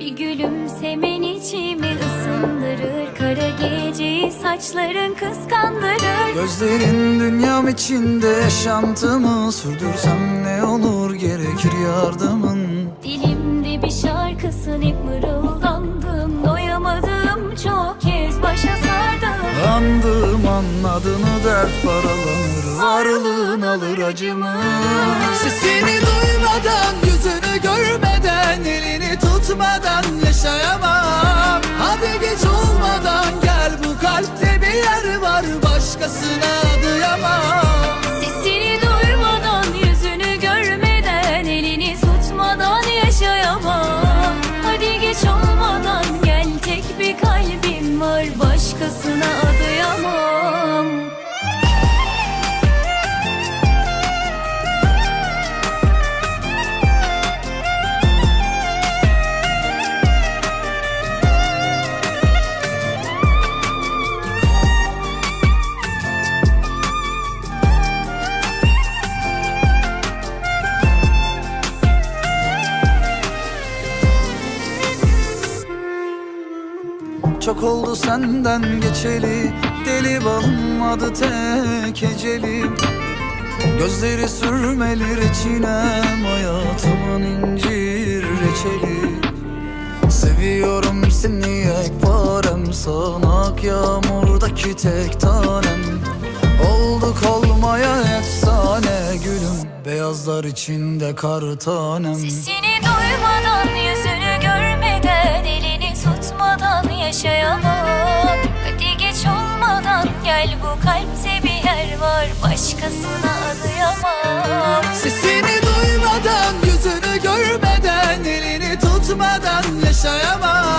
Bir gülümsemen içimi ısındırır. Kara geceyi saçların kıskandırır. Gözlerin dünyam içinde yaşantımı Sürdürsem ne olur gerekir yardımın? Dilimde bir şarkısın hep mırıldandım adını dert paralanır Varlığın alır acımı. Sesini duymadan yüzünü görmeden Elini tutmadan yaşayamam. Hadi geç olmadan gel bu kalpte bir yer var Başkasına adayamam Çok oldu senden geçeli Deli balım adı tek ecelim Gözleri sürmeli reçinem Hayatımın incir reçeli. Seviyorum seni yekparem Sağanak yağmurdaki tek tanem. Olduk olmaya efsane gülüm Beyazlar içinde kar tanem. Sesini duymadan, yüzünü yaşayamam. Hadi geç olmadan gel bu kalpte bir yer var, başkasına adayamam. Sesini duymadan, yüzünü görmeden, elini tutmadan yaşayamam.